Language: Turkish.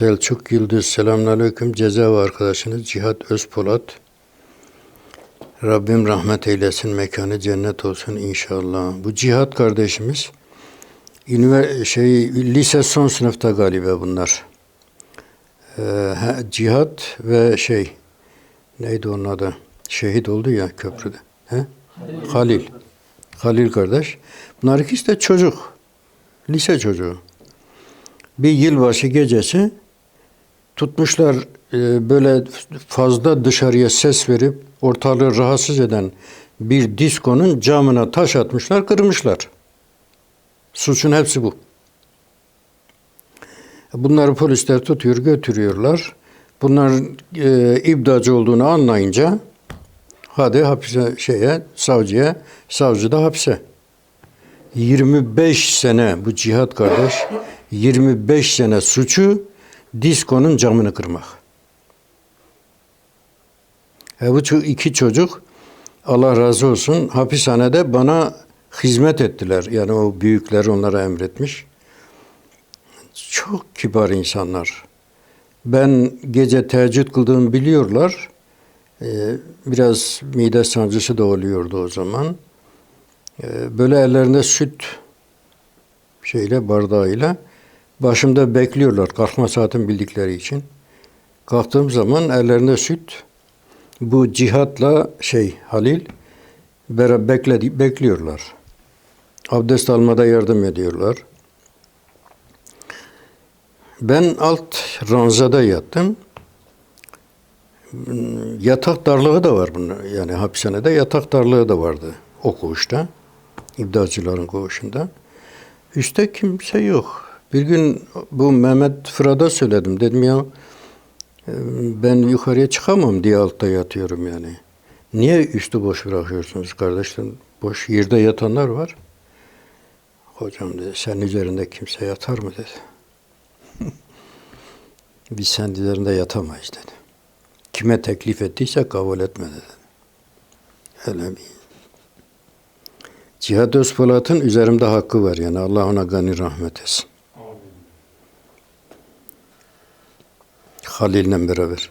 Selçuk Yıldız selamünaleyküm ceza ve arkadaşınız Cihat Özpolat. Rabbim rahmet eylesin mekanı cennet olsun inşallah. Bu Cihat kardeşimiz ünivers- şey lise son sınıfta galiba bunlar. Ee, ha, Cihat ve şey neydi onun adı? Şehit oldu ya köprüde. He? Halil. Halil kardeş. Bunlar ikisi de çocuk. Lise çocuğu. Bir yılbaşı gecesi tutmuşlar e, böyle fazla dışarıya ses verip ortalığı rahatsız eden bir diskonun camına taş atmışlar, kırmışlar. Suçun hepsi bu. Bunları polisler tutuyor, götürüyorlar. Bunlar e, ibdacı olduğunu anlayınca hadi hapise şeye, savcıya, savcı da hapse. 25 sene bu cihat kardeş 25 sene suçu diskonun camını kırmak. E bu iki çocuk Allah razı olsun hapishanede bana hizmet ettiler. Yani o büyükler onlara emretmiş. Çok kibar insanlar. Ben gece teheccüd kıldığımı biliyorlar. Ee, biraz mide sancısı da oluyordu o zaman. Ee, böyle ellerinde süt şeyle bardağıyla başımda bekliyorlar kalkma saatim bildikleri için. Kalktığım zaman ellerinde süt bu cihatla şey Halil beraber bekledi, bekliyorlar. Abdest almada yardım ediyorlar. Ben alt ranzada yattım. Yatak darlığı da var bunun. Yani hapishanede yatak darlığı da vardı o koğuşta. İbdacıların koğuşunda. Üste kimse yok. Bir gün bu Mehmet Fırat'a söyledim. Dedim ya e, ben yukarıya çıkamam diye altta yatıyorum yani. Niye üstü boş bırakıyorsunuz kardeşlerim? Boş yerde yatanlar var. Hocam dedi senin üzerinde kimse yatar mı dedi. Biz senin üzerinde yatamayız dedi. Kime teklif ettiyse kabul etme dedi. Öyle bir Cihat Özpolat'ın üzerimde hakkı var yani Allah ona gani rahmet etsin. Halil'le beraber.